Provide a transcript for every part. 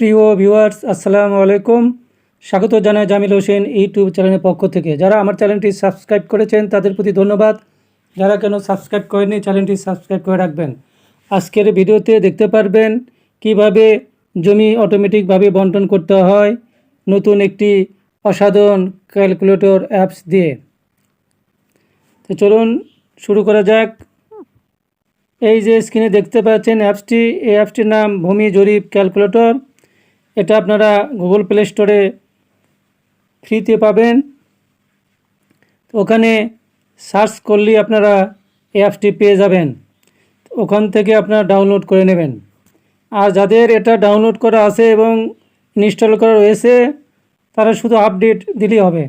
প্রিয় ভিউয়ার্স, আসসালামু আলাইকুম। স্বাগত জানাই জামিল হোসেন ইউটিউব চ্যানেলের পক্ষ থেকে। যারা আমার চ্যানেলটি সাবস্ক্রাইব করেছেন, তাদের প্রতি ধন্যবাদ। যারা কেন সাবস্ক্রাইব করেনি চ্যানেলটি সাবস্ক্রাইব করে রাখবেন। আজকের ভিডিওতে দেখতে পারবেন কীভাবে জমি অটোমেটিকভাবে বন্টন করতে হয় নতুন একটি অসাধারণ ক্যালকুলেটর অ্যাপস দিয়ে। তো চলুন শুরু করা যাক। এই যে স্ক্রিনে দেখতে পাচ্ছেন অ্যাপসটি এই অ্যাপসটির নাম ভূমি জরিপ ক্যালকুলেটর এটা আপনারা গুগল প্লে স্টোরে ফ্রিতে পাবেন। ওখানে সার্চ করলেই আপনারা এই অ্যাপসটি পেয়ে যাবেন। ওখান থেকে আপনারা ডাউনলোড করে নেবেন। আর যাদের এটা ডাউনলোড করা আছে এবং ইনস্টল করা রয়েছে, তারা শুধু আপডেট দিলেই হবে।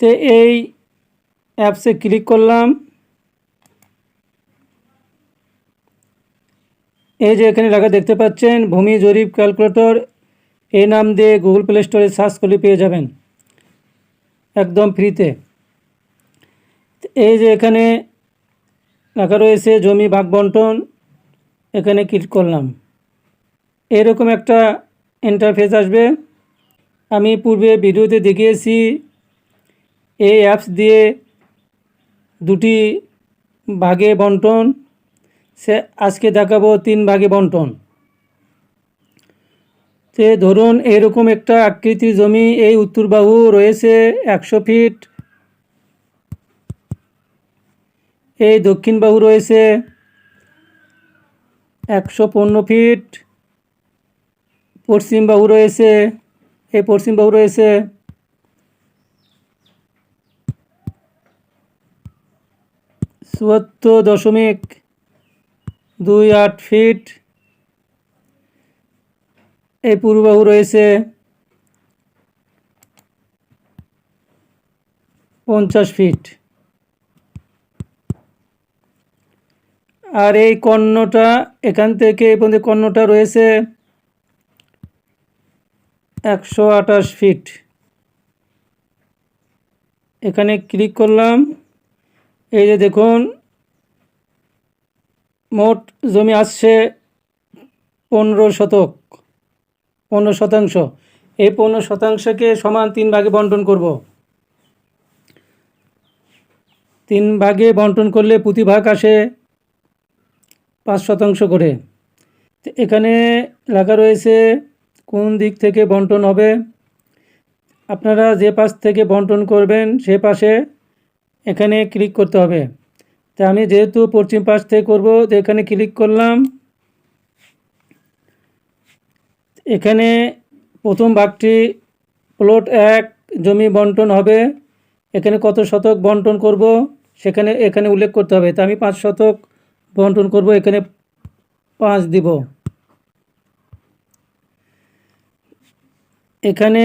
তো এই অ্যাপসে ক্লিক করলাম। এই যে এখানে লেখা দেখতে পাচ্ছেন, ভূমি জরিপ ক্যালকুলেটর এই নাম দিয়ে গুগল প্লে স্টোরে সার্চ করলে পেয়ে যাবেন। একদম ফ্রিতে। এই যে এখানে লেখা রয়েছে, জমি ভাগ বন্টন, এখানে ক্লিক করলাম। এরকম একটা ইন্টারফেস আসবে। আমি পূর্বে ভিডিওতে দেখিয়েছি, এই অ্যাপস দিয়ে দুটি ভাগে বন্টন সে আজকে দেখাবো তিন ভাগে বন্টন। তে ধরুন এরকম একটা আকৃতির জমি, এই উত্তর বাহু রয়েছে একশো ফিট। এই দক্ষিণ বাহু রয়েছে একশো পনেরো ফিট। পশ্চিম বাহু রয়েছে, এই পশ্চিম বাহু রয়েছে চুয়াত্তর দশমিক দুই আট ফিট এই পূর্বাহু রয়েছে পঞ্চাশ ফিট আর এই কর্ণটা, এখান থেকে এই পর্যন্ত কর্ণটা রয়েছে একশো আঠাশ ফিট এখানে ক্লিক করলাম। এই যে দেখুন মোট জমি আসছে পনেরো শতক, পনেরো শতাংশ। এই পনেরো শতাংশকে সমান তিন ভাগে বন্টন করব। তিন ভাগে বন্টন করলে প্রতি ভাগ আসে পাঁচ শতাংশ করে। এখানে লেখা রয়েছে কোন দিক থেকে বন্টন হবে। আপনারা যে পাশ থেকে বন্টন করবেন সে পাশে এখানে ক্লিক করতে হবে। তা আমি যেহেতু পশ্চিম পাশ থেকে করব, তো এখানে ক্লিক করলাম। এখানে প্রথম ভাগটি প্লট এক, জমি বন্টন হবে। এখানে কত শতক বন্টন করব, সেখানে, এখানে উল্লেখ করতে হবে। তা আমি পাঁচ শতক বন্টন করব, এখানে পাঁচ দিব। এখানে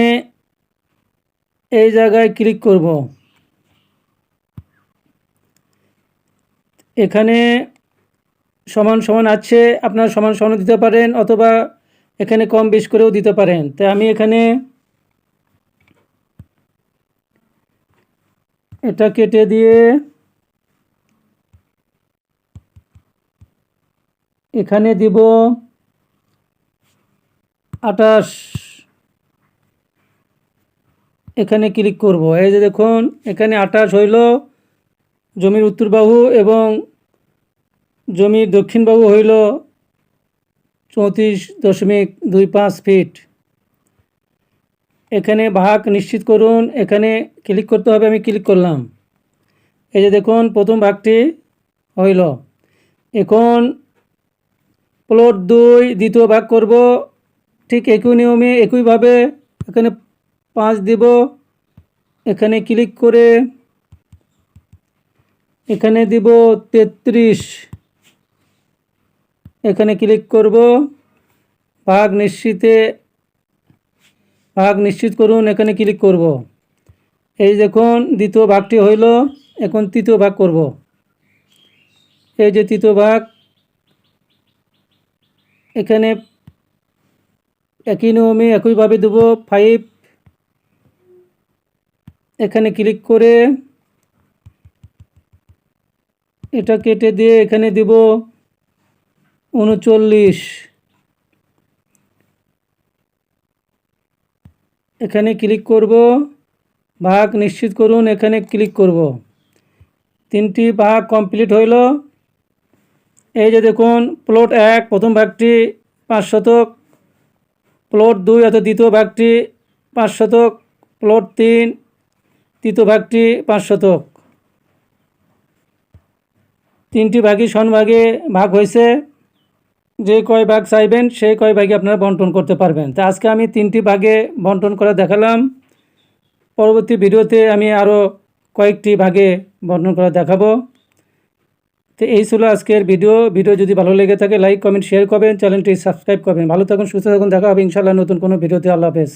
এই জায়গায় ক্লিক করব। এখানে সমান সমান আছে, আপনার সমান সমান দিতে পারেন অথবা এখানে কম বেশ করেও দিতে পারেন। তাই আমি এখানে এটা কেটে দিয়ে এখানে দিব আটাশ এখানে ক্লিক করব। এই যে দেখুন, এখানে আটাশ হইল। জমির উত্তর বাহু এবং জমির দক্ষিণ বাহু হইল চৌত্রিশ দশমিক দুই পাঁচ ফিট। এখানে ভাগ নিশ্চিত করুন, এখানে ক্লিক করতে হবে, আমি ক্লিক করলাম। এই যে দেখুন, প্রথম ভাগটি হইল। এখন প্লট দুই, দ্বিতীয় ভাগ করব। ঠিক একই নিয়মে, একইভাবে এখানে পাঁচ দিব। এখানে ক্লিক করে এখানে দিব তেত্রিশ। এখানে ক্লিক করব। ভাগ নিশ্চিতে, ভাগ নিশ্চিত করুন, এখানে ক্লিক করব। এই দেখুন, দ্বিতীয় ভাগটি হইল, এখন তৃতীয় ভাগ করব। এই যে তৃতীয় ভাগ, এখানে একই নিয়মে একইভাবে দেব ফাইভ এখানে ক্লিক করে এটা কেটে দিয়ে এখানে দিব উনচল্লিশ। এখানে ক্লিক করব, ভাগ নিশ্চিত করুন, এখানে ক্লিক করব। তিনটি ভাগ কমপ্লিট হইল। এই যে দেখুন, প্লট এক, প্রথম ভাগটি পাঁচ শতক, প্লট দুই অর্থাৎ দ্বিতীয় ভাগটি পাঁচ শতক, প্লট তিন, তৃতীয় ভাগটি পাঁচ শতক। তিনটি ভাগই সনভাগে ভাগ হয়েছে। যে কয় ভাগ চাইবেন, সেই কয় ভাগে আপনারা বন্টন করতে পারবেন। তা আজকে আমি তিনটি ভাগে বন্টন করে দেখালাম। পরবর্তী ভিডিওতে আমি আরও কয়েকটি ভাগে বন্টন করে দেখাবো। তো এই ছিল আজকের ভিডিও। ভিডিও যদি ভালো লেগে থাকে, লাইক, কমেন্ট, শেয়ার করবেন। চ্যানেলটি সাবস্ক্রাইব করবেন। ভালো থাকুন, সুস্থ থাকুন। দেখা হবে ইনশাল্লাহ নতুন কোনো ভিডিওতে। আল্লাহ হাফেজ।